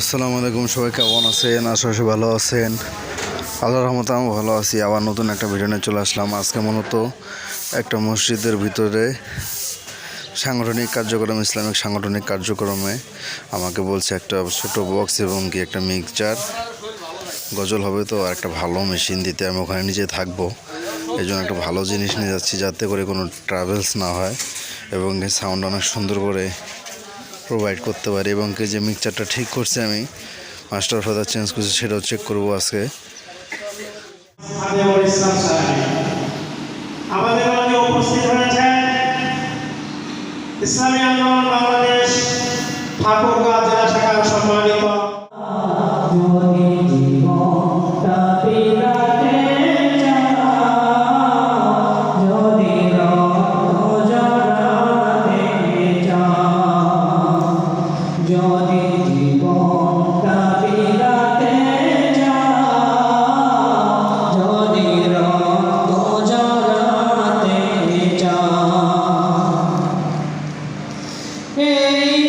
আসসালামু আলাইকুম, সবাই কেমন আছেন? আশেপাশে ভালো আছেন। আল্লাহ রহমতে আমি ভালো আছি। আবার নতুন একটা ভিডিও নিয়ে চলে আসলাম। আজকে মূলত একটা মসজিদের ভিতরে সাংগঠনিক কার্যক্রম, ইসলামিক সাংগঠনিক কার্যক্রমে আমাকে বলছে একটা ছোট বক্স এবং কি একটা মিক্সচার গজল হবে তো আর একটা ভালো মেশিন দিতে। আমি ওখানে নিজে থাকব। এই জন্য একটা ভালো জিনিস নিয়ে যাচ্ছি যাতে করে কোনো ট্রাভেলস না হয়। এবং সাউন্ড অনেক সুন্দর করে প্রোভাইড করতে পারি এবং কি যে মিক্সারটা ঠিক করছে আমি মাস্টার ফাদার চেঞ্জ করছি সেটাও চেক করব আজকে। ইসলামী আন্দোলন বাংলাদেশ ঠাকুরগাঁ জেলা শাখার সম্মানিত যদি জীবন কাবিলাতে যদি রক্ত জড়াতে চা এই